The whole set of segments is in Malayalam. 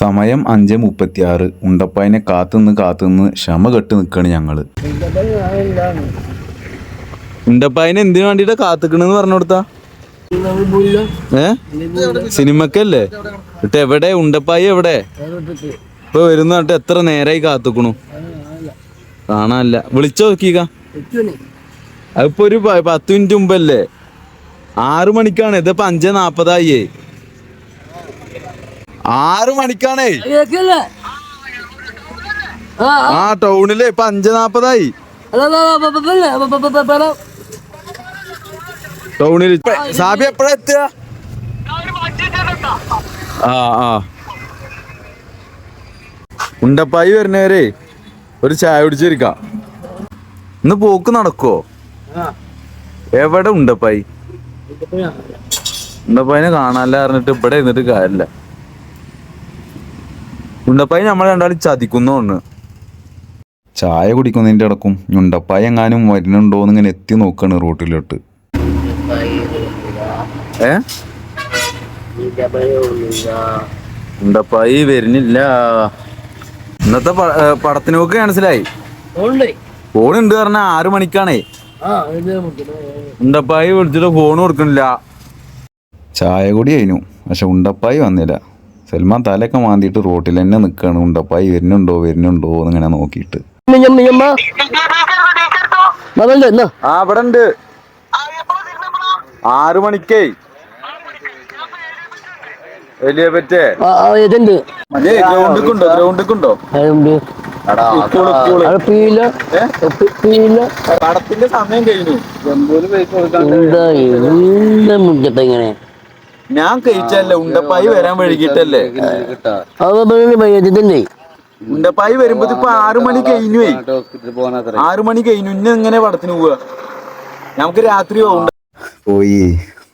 സമയം അഞ്ച് മുപ്പത്തി ആറ് ഉണ്ടപ്പായനെ കാത്തുനിന്ന് കാത്തുനിന്ന് ക്ഷമ കെട്ട് നിൽക്കാണ് ഞങ്ങൾ. ഉണ്ടപ്പായനെ എന്തിനു വേണ്ടിട്ടാ കാത്തുക്കണെന്ന് പറഞ്ഞു കൊടുത്താ? ഏ? സിനിമക്കല്ലേ? ഇട്ട് എവിടെ? ഉണ്ടപ്പായി എവിടെ? ഇപ്പൊ വരുന്ന എത്ര നേരായി കാത്തുക്കണു. കാണാനല്ല. വിളിച്ചോ നോക്കിക്ക. അതിപ്പോ ഒരു പത്ത് മിനിറ്റ് മുമ്പല്ലേ? ആറു മണിക്കാണ്. ഇതിപ്പോ അഞ്ചേ നാപ്പതായേ ആറു മണിക്കാണേ. ആ ആ. ടൗണിൽ ഇപ്പൊ അഞ്ച് നാപ്പതായി. ടൗണിൽ ടൗണിൽ സാബി എപ്പോഴാ എത്തുക? ആ ആ. ഉണ്ടപ്പായി വരുന്നവരെ ഒരു ചായ കുടിച്ചിരിക്കാം. ഇന്ന് പോക്ക് നടക്കോ എവിടെ ഉണ്ടപ്പായി? ഉണ്ടപ്പായിനെ കാണാല്ല പറഞ്ഞിട്ട് ഇവിടെ ഇരുന്നിട്ട് കാര്യമില്ല. ഉണ്ടപ്പായി നമ്മൾ രണ്ടാളും ചതിക്കുന്നോണ്ട് ചായ കുടിക്കുന്നതിന്റെ അടക്കും ഉണ്ടപ്പായി എങ്ങാനും വരുന്നുണ്ടോന്ന് ഇങ്ങനെ എത്തി നോക്കാണ് റോട്ടിലോട്ട്. ഏ? ഉണ്ടപ്പായി വരുന്നില്ല. ഇന്നത്തെ പ- ഏ, പടത്തിന് നോക്ക് മനസ്സിലായി ഫോണുണ്ട് പറഞ്ഞ ആറു മണിക്കാണേ. ഉണ്ടപ്പായി വിളിച്ചിട്ട് ഫോൺ കൊടുക്കണില്ല ചായ കൂടി കഴിഞ്ഞു. പക്ഷെ ഉണ്ടപ്പായി വന്നില്ല. സൽമാൻ തലയൊക്കെ മാന്തിയിട്ട് റോട്ടിൽ തന്നെ നിൽക്കുകയാണ് ഉണ്ടപ്പായി വരുന്നുണ്ടോ? വരുന്നുണ്ടോ? എന്നിങ്ങനെ നോക്കിയിട്ട്. ആ ഇവിടെ ഉണ്ട് ആറു മണിക്കേ. ഇതുണ്ട് ഗ്രൗണ്ടിക്കുണ്ടോ? പടത്തിന്റെ സമയം കഴിഞ്ഞു. മുറ്റത്ത് ഇങ്ങനെ? ഞാൻ കഴിച്ചല്ലേ ഉണ്ടപ്പായി വരാൻ ഇതില്ലേ ഉണ്ടപ്പായി വരുമ്പോ ഇപ്പൊ ആറു മണി കഴിഞ്ഞു ആറു മണി കഴിഞ്ഞു. ഇന്ന് എങ്ങനെ പടത്തിന് പോവാ? നമുക്ക് രാത്രി പോയി.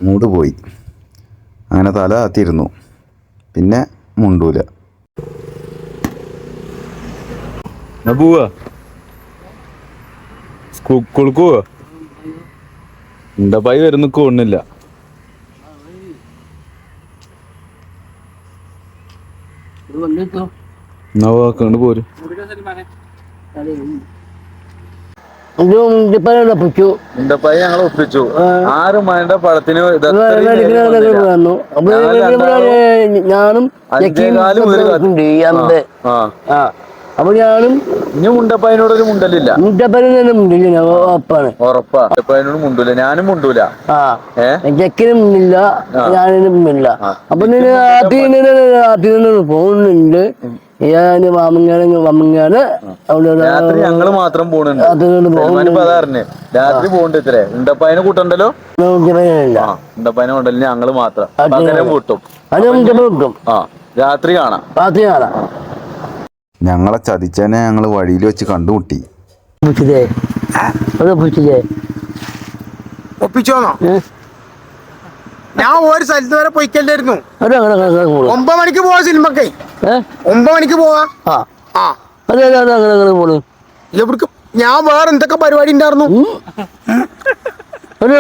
മൂട് പോയി. അങ്ങനെ തല താത്തിയിരുന്നു. പിന്നെ മുണ്ടൂല. പോവാ? സ്കൂൾക്ക് പോവാ? ഉണ്ടപ്പായി വരുന്ന കോണില്ല ഞങ്ങൾ ഒപ്പിച്ചു. അപ്പൊ ഞാനും അപ്പൊ ഞാനും ഇനി മുണ്ടപ്പായനോട് ഒരു മുണ്ടലില്ല മുണ്ടപ്പനോട് മുണ്ടില്ല ഉറപ്പാ. മുണ്ടൂല ഞാനും മുണ്ടൂല. ആ. ഏ? ചെക്കിനും ഇല്ല ഞാനും ഇല്ല അപ്പൊ ഞാൻ ആദ്യം ആദ്യം പോകുന്നുണ്ട്. മാമങ്ങാട് മാമങ്ങാട് രാത്രി ഞങ്ങൾ മാത്രം പോണുണ്ട്. രാത്രി ഇത്രേ. ഉണ്ടപ്പായനെ കൂട്ടണ്ടല്ലോ? ഉണ്ടപ്പായനെ കൊണ്ടല്ലേ. ഞങ്ങൾ മാത്രം. കിട്ടും. ആ രാത്രി കാണാം. രാത്രി കാണാം. ഞങ്ങളെ ചതിച്ചനെ ഞങ്ങൾ വഴിയിൽ വെച്ച് കണ്ടുമുട്ടി. ഒപ്പിച്ചോന്നോ? ഞാൻ ഒരു സ്ഥലത്ത് വരെ പൊയ്ക്കല്ലായിരുന്നു ഒമ്പത് മണിക്ക് പോവാ സിനിമക്കേ. ഒമ്പത് മണിക്ക് പോവാ? എവിടേക്ക്? ഞാൻ വേറെ എന്തൊക്കെ പരിപാടി ഉണ്ടായിരുന്നു? ഒരു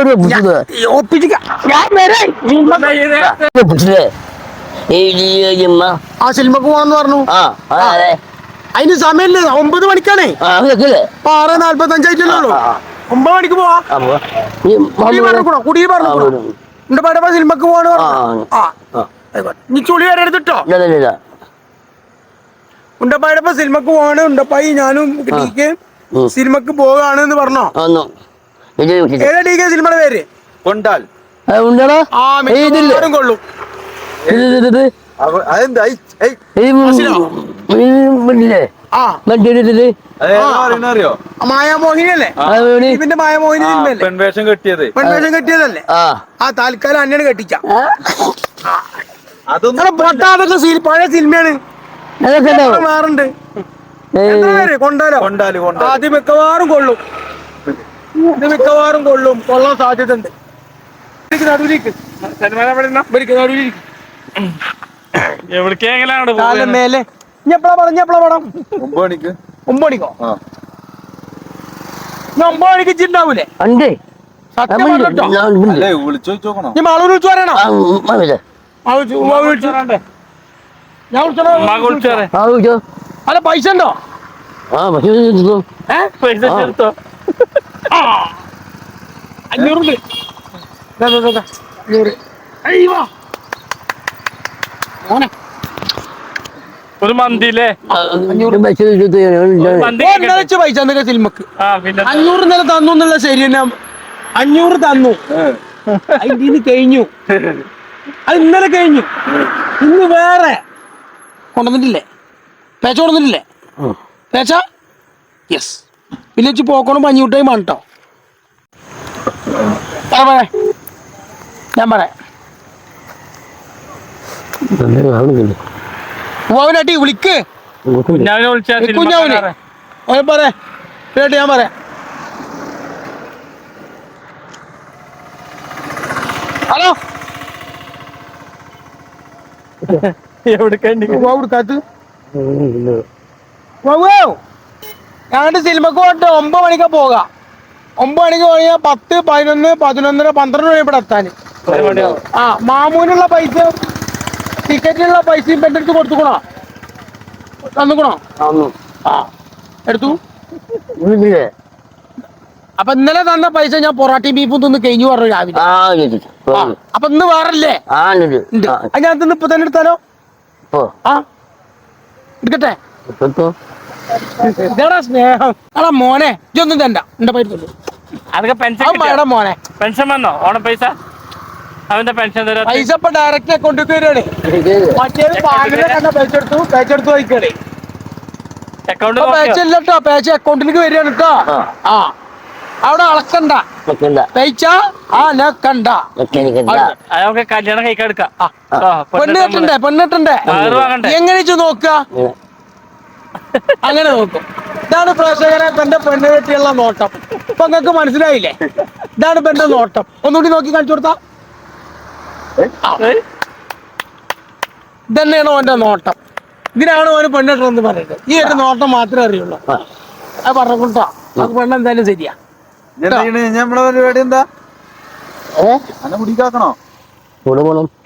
ഈ ഉമ്മ ആ സിനിമക്ക് പോവാന്ന് പറഞ്ഞു. ആ അതെ അതെ. അതിന് സമയമില്ലേ? ഒമ്പത് മണിക്കാണേ. ഇപ്പൊ ആറ് നാല്പത്തി അഞ്ചായിട്ടല്ലേ ഉള്ളൂ. ഒമ്പത് മണിക്ക് പോവാ. പറഞ്ഞോ കുടി പറഞ്ഞു എന്റെ പടപ്പ സിനിമക്ക് പോവാണ്. നീ ചുളി വരെ എടുത്തിട്ടോ? ഇല്ല ഇല്ല സിനിമക്ക് പോവാണ്. ഉണ്ടപ്പായി ഞാനും. സിനിമക്ക് പോവാണ് എന്ന് പറഞ്ഞോ ഏതാ ടീക്കെ സിനിമയുടെ പേര്? കൊണ്ടാൽ. കൊള്ളും. പെൺവേഷം പെൺവേഷം കെട്ടിയതല്ലേ ആ അതൊന്നും പഴയ സിനിമയാണ് എന്താ കൊണ്ടാലോ മിക്കവാറും കൊള്ളും മിക്കവാറും കൊള്ളും കൊള്ളാൻ സാധ്യത ഉണ്ട് നടുവിലേക്ക് നടുവിലേക്ക് എവിടേക്കെങ്കിലാണ് കാലം മേലെ. ഇനി എപ്പളാ പടം ഇനി പടം? ഒമ്പത് മണിക്ക്. ഒമ്പത് മണിക്കോ? ആ. ഇനി ഒമ്പത് മണിക്ക് ഇച്ചിണ്ടാവൂലേ ഉണ്ട്. സത്യം പറഞ്ഞോ ഞാൻ മാളൂർ വിളിച്ചു പറയണോ വിളിച്ചു, ഞാൻ വിളിച്ചോ അല്ല പൈസ ഉണ്ടോ? പൈസ എടുത്തോ? ആ. അഞ്ഞൂറുണ്ട് ദാ, ദാ, ദാ, ദാ. അഞ്ഞൂറ്. അയ്യോ മോനെ. ഒരു മന്തിയില്ലേ അഞ്ഞൂറ് ഓ, പൈസ എന്തൊക്കെ സിനിമക്ക്. അഞ്ഞൂറ് ഇന്നലെ തന്നു എന്നുള്ള ശരി തന്നെ. അഞ്ഞൂറ് തന്നു. അതിന് കഴിഞ്ഞു. അത് ഇന്നലെ കഴിഞ്ഞു. ഇന്ന് വേറെ. കൊണ്ടുവന്നിട്ടില്ലേ? പേച്ച കൊണ്ടുവന്നിട്ടില്ലേ? പേച്ച? യെസ് പിന്നെ വെച്ച് പോക്കോണം പഞ്ഞൂട്ടായി പറയാ ഞാൻ പറയാം. അവനാട്ടി വിളിക്ക്. കുഞ്ഞാവിനെ പറയാ. കേട്ട് ഞാൻ പറയാം. ഹലോ? ഞങ്ങളുടെ സിനിമക്ക് പോയിട്ട് ഒമ്പത് മണിക്കാ പോകാം. ഒമ്പത് മണിക്ക് പോയാൽ പത്ത് പതിനൊന്ന് പതിനൊന്നര പന്ത്രണ്ട് മണി ഇവിടെ എത്താൻ ആ മാമൂനുള്ള പൈസ ടിക്കറ്റിനുള്ള പൈസയും പെന്റെ അടുത്ത് കൊടുത്തുക്കണോ? തന്നുക്കണോ? ആ. എടുത്തു? അപ്പൊ ഇന്നലെ തന്ന പൈസ ഞാൻ പൊറാട്ടയും ബീഫും തിന്ന് കഴിഞ്ഞു പറഞ്ഞു രാവിലെ. ആ, അപ്പൊ ഇന്ന് വേറല്ലേ? ഞാൻ തിന്ന് ഇപ്പൊ തന്നെ എടുത്താലോ? ആ. എടുക്കട്ടെ? ഇതാടാ സ്നേഹം. അടാ മോനെ ഇതൊന്നും തണ്ട എന്റെ പൈസ തന്നു അതൊക്കെ പെൻഷൻ മോനെ. പെൻഷൻ വന്നോ? ഓണം പൈസ അവന്റെ പെൻഷൻ തരാം പൈസ ഇപ്പൊ ഡയറക്റ്റ് അക്കൗണ്ടിൽ വരികയാണ്. മറ്റേത് ബാങ്കിലെ കണ്ട പൈസ എടുത്തു പൈസ എടുത്തു വായിക്കണേ അക്കൗണ്ട് ഇപ്പൊ പേച്ച ഇല്ല കേട്ടോ പേച്ച അക്കൗണ്ടിലേക്ക് വരികയാണ് കേട്ടോ ആ. അവിടെ അളക്കണ്ട. പേച്ച ആ കണ്ട അതൊക്കെ കല്യാണം കഴിക്കാൻ എടുക്കാം ആ. ആ, പെണ്ണ് കെട്ടണ്ടേ? പെണ്ണ് കെട്ടണ്ടേ? എങ്ങനെ നോക്ക നോക്കുക? അങ്ങനെ നോക്കും. ഇതാണ് പ്രേക്ഷകരെ എന്റെ പെണ്ണ് കെട്ടിയുള്ള നോട്ടം. ഇപ്പൊ നിങ്ങൾക്ക് മനസ്സിലായില്ലേ? ഇതാണ് ഇപ്പൊ എന്റെ നോട്ടം. ഒന്നുകൂടി നോക്കി കാണിച്ചു കൊടുത്താ. ഇതന്നെയാണ് ഓന്റെ നോട്ടം? ഇതിനാണ് ഓന് പെണ്ണിട്ടെന്ന് പറയുന്നത്? ഈ ഒരു നോട്ടം മാത്രമേ അറിയുള്ളൂ. അത് പറഞ്ഞോട്ടോ അത് പെണ്ണ് എന്തായാലും ശരിയാ. നമ്മളെ പരിപാടി എന്താ? കുടിക്കാക്കണോ?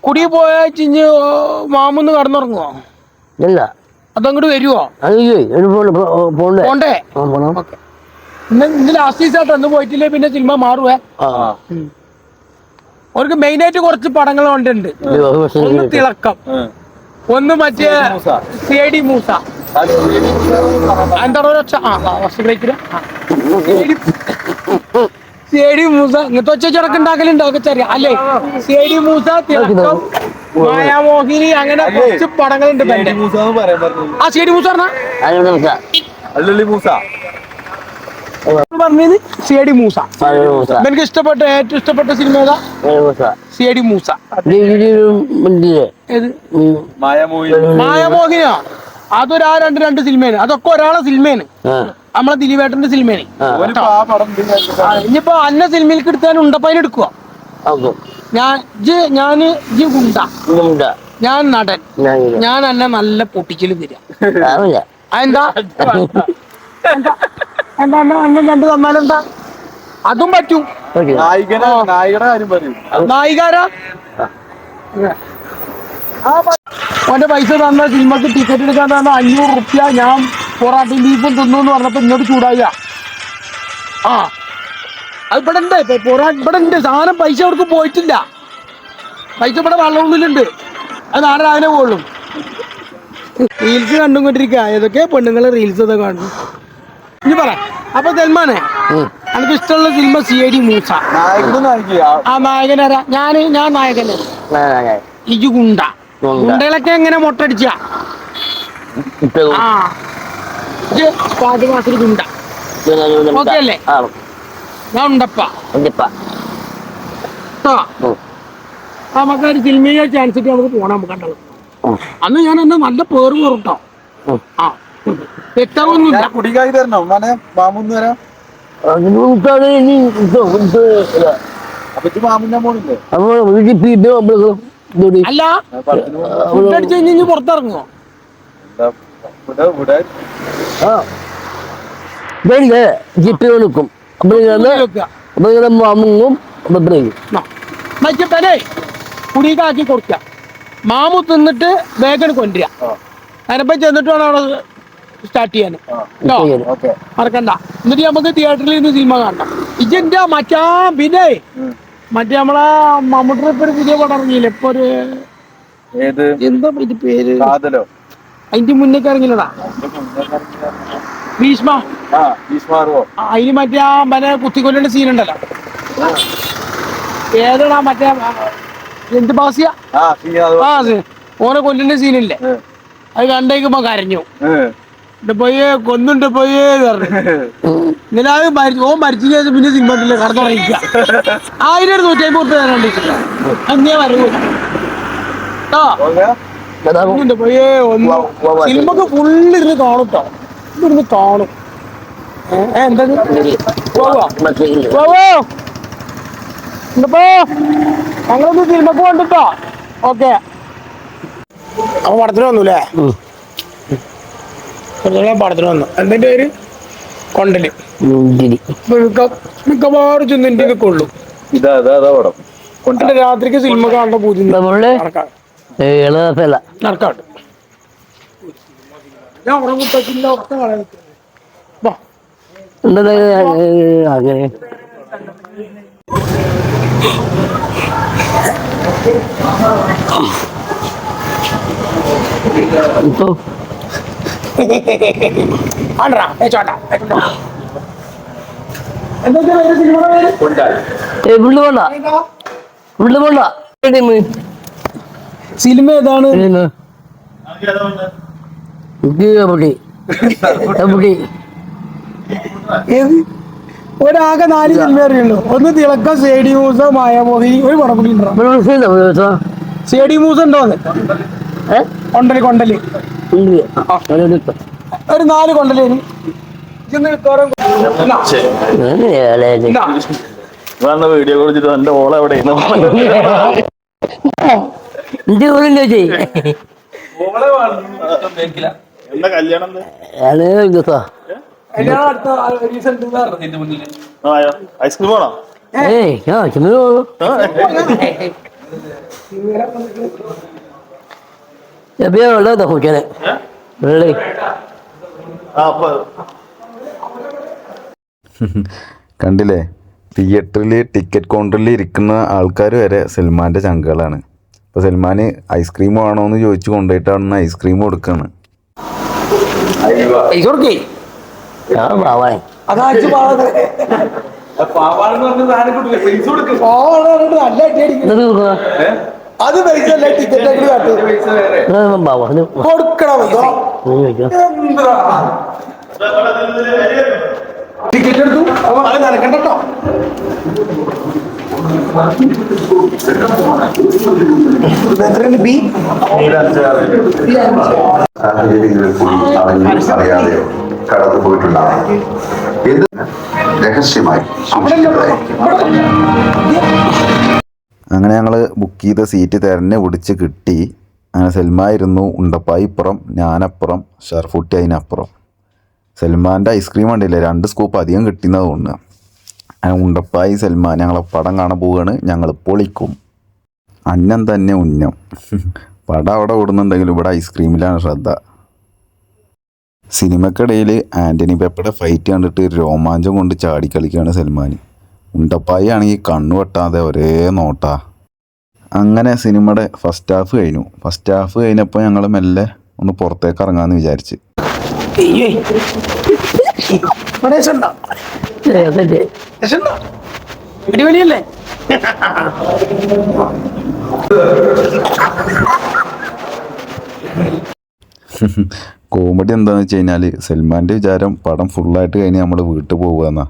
കുടി പോയാ ചിഞ്ഞ് മാമൊന്ന് കടന്നുറങ്ങുവോ? ഇല്ല. അതങ്ങോട്ട് വരുവോ? പോണ്ടേ? ഇന്ന് ലാസ്റ്റ് ദിവസമായിട്ട് അന്ന് പോയിട്ടില്ലേ? പിന്നെ സിനിമ മാറുവേ? ആ. അവർക്ക് മെയിൻ ആയിട്ട് കുറച്ച് പടങ്ങൾ കൊണ്ടുണ്ട് ഒന്ന്. തിളക്കം. ഒന്ന് മറ്റേ സി ഡി മൂസ. എന്താണ് ഒരൊച്ച ആ ഫസ്റ്റ് ബ്രേക്കിൽ സി ഡി മൂസ. ഇങ്ങനത്തെ ഒച്ച ചടക്ക് ഉണ്ടാക്കലുണ്ടോ? ഒക്കെ ചെറിയ അല്ലേ? സി ഡി മൂസ തിളക്കം മായാമോഹിനി അങ്ങനെ കുറച്ച് പടങ്ങളുണ്ട് ആ സി ഡി മൂസ പറഞ്ഞ? അതിനോട് മൂസ. പറഞ്ഞത്? C D Moosa. എനിക്ക് ഇഷ്ടപ്പെട്ട ഏറ്റവും ഇഷ്ടപ്പെട്ട സിനിമ ഏതാ. C D Moosa. മായമോഹിനിയാ. അതൊരു ആ രണ്ട് രണ്ട് സിനിമയാണ്. അതൊക്കെ ഒരാളെ സിനിമയാണ്. നമ്മളെ ദിലീപേട്ടന്റെ സിനിമയാണ്. ഇനിയിപ്പോ അന്ന സിനിമയിലേക്ക് എടുത്താൽ ഉണ്ടപ്പതിന് എടുക്കുക ഞാൻ ജ് ഞാൻ ജി ഗുണ്ട. ഞാൻ നടൻ. ഞാൻ അന്നെ നല്ല പൊട്ടിക്കൽ തരാം. അതെന്താ? രണ്ട് തന്നാലെന്താ അതും പറ്റും. നായികനെ നായികയുടെ കാര്യം പറയും. നായികാരാ? പൈസ തന്ന സിനിമക്ക് ടിക്കറ്റ് എടുക്കാൻ തന്ന അഞ്ഞൂറ് റുപ്യ ഞാൻ പൊറാട്ടയും ബീഫും തിന്നു എന്ന് പറഞ്ഞപ്പോ ഇങ്ങോട്ട് ചൂടായ. ആ. അത് ഇവിടെ ഉണ്ട്. ഇപ്പൊ പൊറാ ഇവിടെ ഉണ്ട്. സാധനം പൈസ അവർക്ക് പോയിട്ടില്ല. പൈസ ഇവിടെ വള്ളമുള്ളിലുണ്ട് അത് നാളെ രാവിലെ പോകുള്ളൂ റീൽസ് കണ്ടുകൊണ്ടിരിക്കുക ഏതൊക്കെ പെണ്ണുങ്ങളെ റീൽസ് ഒക്കെ കാണുന്നു ഇനി പറ. അപ്പൊ സൽമാനെ. എനിക്ക് ഇഷ്ടമുള്ള cinema C I D Moosa. ആ നായകനാരാ ഞാൻ ഞാൻ നായകന്. ഇജു ഗുണ്ട. ഗുണ്ട. ഗുണ്ടകളൊക്കെ എങ്ങനെ മുട്ടടിച്ച? പാട്ട് ഗുണ്ട. ഓക്കേ അല്ലേ? ആ, ഞാൻ ഉണ്ടപ്പ. നമുക്കൊരു സിനിമയെ ചാൻസ് കിട്ടി നമുക്ക് പോണം നമുക്ക് കണ്ടത് അന്ന് ഞാൻ എന്നെ നല്ല പേറ് കയറുട്ടോ ആ. തെറ്റാവൊന്നുമില്ല. കുടികായി കുടിക്കായി തരണം. മനെ മാമൂന്ന് തരാം. അപ്പൊ ഇത് അല്ല കഴിഞ്ഞ് ജിപ്പ് കൊടുക്കും. അപ്പൊ മാമുങ്ങും മറ്റേ മാമു തിന്നിട്ട് വേഗം കൊണ്ടുവരിക. അതിനപ്പം ചെന്നിട്ട് വേണം അവിടെ സ്റ്റാർട്ട് ചെയ്യാൻ. കേട്ടോ ഓക്കെ. മറക്കണ്ട. എന്നിട്ട് നമുക്ക് തിയേറ്ററിൽ നിന്ന് സിനിമ കാണണം. ഇജന്റെ മറ്റാ പിന്നെ? മറ്റേ നമ്മളെ മമ്മൂട്ടിയുടെ ഇപ്പൊ ഒരു പുതിയ പടം ഇറങ്ങിയില്ലേ? ഇപ്പൊ ഒരു എന്താ ഇത് പേര്? അതിന്റെ മുന്നേക്ക് ഇറങ്ങിയതാ. ഭീഷ്മ. അതിന് മറ്റേ ആ മറ്റേ കുത്തിക്കൊല്ലേണ്ട സീൻ ഉണ്ടല്ലോ. ഏതാടാ മറ്റേ എന്ത് ബാസിയ ആ ഓനെ കൊല്ലേണ്ട സീനില്ലേ അത് കണ്ടേക്കുമ്പോ കരഞ്ഞു. പോയി കൊന്നുണ്ട് പോയി ഇങ്ങനെ അത് മരി- ഓൻ മരിച്ച ശേഷം പിന്നെ സിനിമ കടന്നുറങ്ങിക്കുക ആയിരം ഒരു നൂറ്റി അമ്പത് റുപ്യ അങ്ങനെ അന്നേ വരൂ. കേട്ടോ ഒന്നുണ്ട് പോയി ഒന്ന്. സിനിമക്ക് ഫുള്ള് ഇരുന്ന് കാണും കേട്ടോ ഇരുന്ന് കാണും. എന്താ ഇന്നിപ്പോ ഞങ്ങളൊന്ന് സിനിമക്ക് കൊണ്ടിട്ടോ ഓക്കെ. അപ്പൊ പടത്തിന് വന്നൂല്ലേ കുറച്ചുകൂടെ പടത്തിന് വന്നു. എന്തിന്റെ പേര്? കൊണ്ടൽ. മിക്കവാറും ചെന്ന് ഇതാ പടം. രാത്രിക്ക് സിനിമ കാണുന്ന പൂജ നമ്മൾ നടക്കാട് എളുപ്പല്ല നടക്കാട് ഞാൻ ഉറങ്ങിട്ടില്ല ഉറക്കം കളയാൻ വാ. എന്താ അങ്ങനെ ഇപ്പൊ ആണ്ടാ പോണ്ട സിനിമ ഏതാണ്? ഒരാകെ നാല് സിനിമ അറിയുള്ളൂ. ഒന്ന് തിളക്കം സേഡി മൂസ മായാമോഹിനി ഒരു പടം കൂടി ഉണ്ടോ? സേഡി മൂസ ഉണ്ടോ കൊണ്ടൽ കൊണ്ടൽ. ഒരു നാല് കൊണ്ടല്ലേ വീഡിയോ കൊടുത്തിട്ട് എന്റെ ഓള എവിടെ എന്റെ എന്താ കല്യാണം. ഐസ്ക്രീം ആണോ ഏയ് ആ ചെമ്മീൻ പോകുന്നു വെള്ളം വെള്ളം കുടിക്കാനെ വെള്ളി കണ്ടില്ലേ? തിയേറ്ററിൽ ടിക്കറ്റ് കൗണ്ടറിൽ ഇരിക്കുന്ന ആൾക്കാർ വരെ സൽമാന്റെ ചങ്കുകളാണ്. അപ്പോൾ സൽമാൻ ഐസ്ക്രീം വേണോ എന്ന് ചോദിച്ചു കൊണ്ടുപോയിട്ടാണ് ഐസ്ക്രീം കൊടുക്കാണ്. പൈസ കൊടുക്കേ. ഞാൻ പാവാൻ അതാ അടിച്ച് പാവാതെ. പാവാന്ന് പറഞ്ഞിട്ട് നല്ല അടി. അത് പൈസല്ല ടിക്കറ്റ് കാട്ട്. കൊടുക്കണ പൈസ എന്താ ടിക്കറ്റ് എടുത്തു. അപ്പൊ അത് നനക്കണ്ടോ ബി സാഹചര്യങ്ങളിൽ കൂടി അറിഞ്ഞോ അറിയാതെയോ കടന്നു പോയിട്ടുണ്ടാവാം ഇത് രഹസ്യമായി സൂക്ഷിക്കുന്നതായിരിക്കും അങ്ങനെ ഞങ്ങൾ ബുക്ക് ചെയ്ത സീറ്റ് തിരഞ്ഞെ പിടിച്ച് കിട്ടി. അങ്ങനെ സൽമായിരുന്നു ഉണ്ടപ്പായി ഇപ്പുറം ഞാനപ്പുറം ഷർഫുട്ടി അതിനപ്പുറം. സൽമാന്റെ ഐസ്ക്രീം കണ്ടില്ലേ? രണ്ട് സ്കൂപ്പ് അധികം കിട്ടുന്നത് കൊണ്ട് ഉണ്ടപ്പായി സൽമാൻ ഞങ്ങളെ പടം കാണാൻ പോവുകയാണ്. ഞങ്ങൾ പൊളിക്കും. അന്നം തന്നെ ഉന്നം. പടം അവിടെ ഓടുന്നുണ്ടെങ്കിലും ഇവിടെ ഐസ്ക്രീമിലാണ് ശ്രദ്ധ. സിനിമക്കിടയിൽ ആന്റണി പെപ്പയുടെ ഫൈറ്റ് കണ്ടിട്ട് രോമാഞ്ചം കൊണ്ട് ചാടിക്കളിക്കുകയാണ് സൽമാൻ ഉണ്ടപ്പായി ആണെങ്കിൽ കണ്ണു വെട്ടാതെ ഒരേ നോട്ടാ. അങ്ങനെ സിനിമയുടെ ഫസ്റ്റ് ഹാഫ് കഴിഞ്ഞു. ഫസ്റ്റ് ഹാഫ് കഴിഞ്ഞപ്പോൾ ഞങ്ങൾ മെല്ലെ ഒന്ന് പുറത്തേക്ക് ഇറങ്ങാമെന്ന് വിചാരിച്ച്. അടിപൊളിയല്ലേ കോമഡി എന്താണെന്ന് വെച്ച് കഴിഞ്ഞാൽ സൽമാന്റെ വിചാരം പടം ഫുള്ളായിട്ട് കഴിഞ്ഞ് നമ്മൾ വീട്ടിൽ പോകുക എന്നാ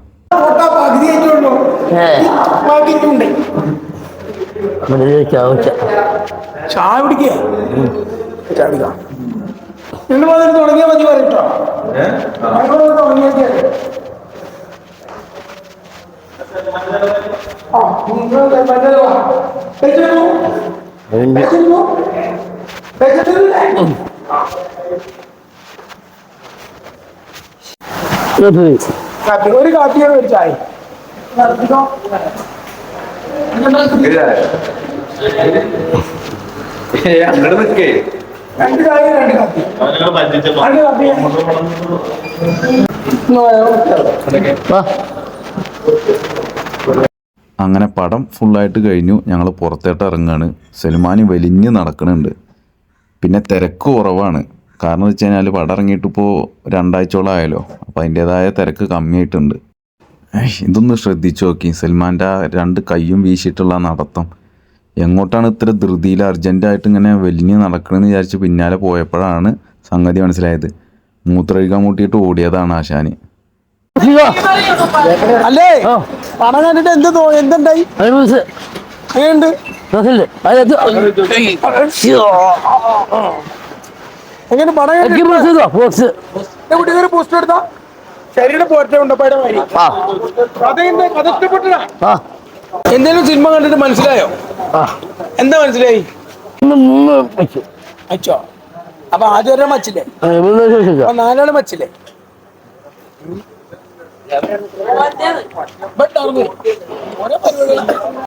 ചാവച്ച ചായ കുടിക്കേ. ചായ കുടിക്കാം. നിങ്ങൾ വന്നിട്ട് തുടങ്ങിയാൽ മതി പറയട്ടോ തുടങ്ങിയാൽ. ആ, നിങ്ങൾ? കഴിച്ചിരുന്നു? കഴിച്ചിട്ടില്ലേ? കാപ്പി. ഒരു കാട്ടിയാണ് ഒരു ചായ. രണ്ട് അങ്ങനെ പടം ഫുള്ളായിട്ട് കഴിഞ്ഞു. ഞങ്ങൾ പുറത്തേട്ട് ഇറങ്ങുകയാണ് സൽമാൻ വലിഞ്ഞ് നടക്കുന്നുണ്ട് പിന്നെ തിരക്ക് കുറവാണ്. കാരണം എന്ന് വെച്ച് കഴിഞ്ഞാൽ പടം ഇറങ്ങിയിട്ടിപ്പോൾ രണ്ടാഴ്ചയോളം ആയല്ലോ. അപ്പോൾ അതിന്റേതായ തിരക്ക് കമ്മിയായിട്ടുണ്ട്. ഇതൊന്ന് ശ്രദ്ധിച്ചു നോക്കി. സൽമാന്റെ ആ രണ്ട് കൈയും വീശിയിട്ടുള്ള നടത്തം എങ്ങോട്ടാണ് ഇത്ര ധൃതിയിൽ അർജന്റായിട്ട് ഇങ്ങനെ വലിഞ്ഞ് നടക്കണമെന്ന് വിചാരിച്ച് പിന്നാലെ പോയപ്പോഴാണ് സംഗതി മനസ്സിലായത്. മൂത്രമൊഴിക്കാൻ മുട്ടിയിട്ട് ഓടിയതാണ് ആശാന്. അല്ലേ? പണം കണ്ടിട്ട് എന്ത് എന്തുണ്ടായി? എങ്ങനെ പണം പോസ്റ്റ് എടുത്താ? എന്തേലും സിനിമ കണ്ടിട്ട് മനസ്സിലായോ? ആ. എന്താ മനസ്സിലായി? അച്ചോ അപ്പൊ ആദ്യം ഒരാൾ മച്ചില്ലേ? നാലാൾ മച്ചില്ലേ? ബട്ട് ഓരോ പരിപാടി